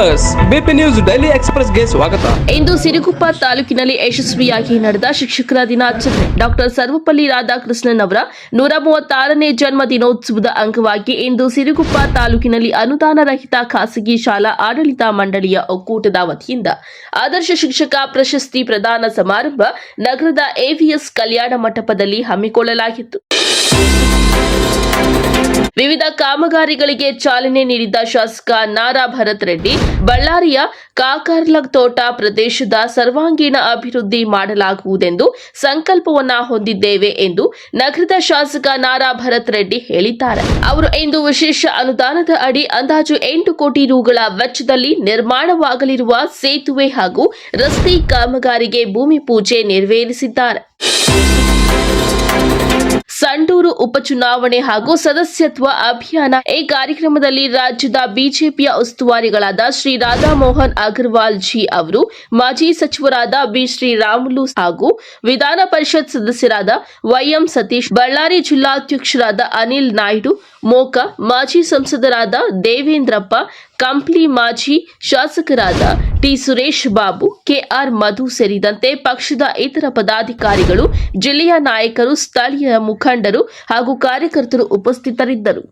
S BP news daily ಎಕ್ಸ್ಪ್ರೆಸ್ಗೆ ಸ್ವಾಗತ. ಇಂದು ಸಿರುಗುಪ್ಪ ತಾಲೂಕಿನಲ್ಲಿ ಯಶಸ್ವಿಯಾಗಿ ನಡೆದ ಶಿಕ್ಷಕರ ದಿನಾಚರಣೆ. ಡಾಕ್ಟರ್ ಸರ್ವಪಲ್ಲಿ ರಾಧಾಕೃಷ್ಣನ್ ಅವರ ನೂರ ಮೂವತ್ತಾರನೇ ಜನ್ಮ ದಿನೋತ್ಸವದ ಅಂಗವಾಗಿ ಇಂದು ಸಿರುಗುಪ್ಪ ತಾಲೂಕಿನಲ್ಲಿ ಅನುದಾನ ರಹಿತ ಖಾಸಗಿ ಶಾಲಾ ಆಡಳಿತ ಮಂಡಳಿಯ ಒಕ್ಕೂಟದ ವತಿಯಿಂದ ಆದರ್ಶ ಶಿಕ್ಷಕ ಪ್ರಶಸ್ತಿ ಪ್ರದಾನ ಸಮಾರಂಭ ನಗರದ ಎವಿಎಸ್ ಕಲ್ಯಾಣ ಮಂಟಪದಲ್ಲಿ ಹಮ್ಮಿಕೊಳ್ಳಲಾಗಿತ್ತು. ವಿವಿಧ ಕಾಮಗಾರಿಗಳಿಗೆ ಚಾಲನೆ ನೀಡಿದ ಶಾಸಕ ನಾರಾ ಭರತ್ ರೆಡ್ಡಿ, ಬಳ್ಳಾರಿಯ ಕಾಕರ್ಲ ತೋಟ ಪ್ರದೇಶದ ಸರ್ವಾಂಗೀಣ ಅಭಿವೃದ್ಧಿ ಮಾಡಲಾಗುವುದೆಂದು ಸಂಕಲ್ಪವನ್ನ ಹೊಂದಿದ್ದೇವೆ ಎಂದು ನಗರದ ಶಾಸಕ ನಾರಾ ಭರತ್ ರೆಡ್ಡಿ ಹೇಳಿದ್ದಾರೆ. ಅವರು ಇಂದು ವಿಶೇಷ ಅನುದಾನದ ಅಡಿ ಅಂದಾಜು ಎಂಟು ಕೋಟಿ ರುಗಳ ವೆಚ್ಚದಲ್ಲಿ ನಿರ್ಮಾಣವಾಗಲಿರುವ ಸೇತುವೆ ಹಾಗೂ ರಸ್ತೆ ಕಾಮಗಾರಿಗೆ ಭೂಮಿ ಪೂಜೆ ನೆರವೇರಿಸಿದ್ದಾರೆ. ಉಪಚುನಾವಣೆ ಹಾಗೂ ಸದಸ್ಯತ್ವ ಅಭಿಯಾನ. ಈ ಕಾರ್ಯಕ್ರಮದಲ್ಲಿ ರಾಜ್ಯದ ಬಿಜೆಪಿಯ ಉಸ್ತುವಾರಿಗಳಾದ ಶ್ರೀ ರಾಧಾಮೋಹನ್ ಅಗರ್ವಾಲ್ ಜಿ ಅವರು, ಮಾಜಿ ಸಚಿವರಾದ ಬಿ ಶ್ರೀರಾಮುಲು ಹಾಗೂ ವಿಧಾನ ಪರಿಷತ್ ಸದಸ್ಯರಾದ ವೈಎಂ ಸತೀಶ್, ಬಳ್ಳಾರಿ ಜಿಲ್ಲಾಧ್ಯಕ್ಷರಾದ ಅನಿಲ್ ನಾಯ್ಡು, ಮೋಕ, ಮಾಜಿ ಸಂಸದರಾದ ದೇವೇಂದ್ರಪ್ಪ, ಕಂಪ್ಲಿ ಮಾಜಿ ಶಾಸಕರಾದ ಟಿ ಸುರೇಶ್ ಬಾಬು, ಕೆಆರ್ ಮಧು ಸೇರಿದಂತೆ ಪಕ್ಷದ ಇತರ ಪದಾಧಿಕಾರಿಗಳು, ಜಿಲ್ಲೆಯ ನಾಯಕರು, ಸ್ಥಳೀಯ ಮುಖಂಡರು ಹಾಗೂ ಕಾರ್ಯಕರ್ತರು ಉಪಸ್ಥಿತರಿದ್ದರು.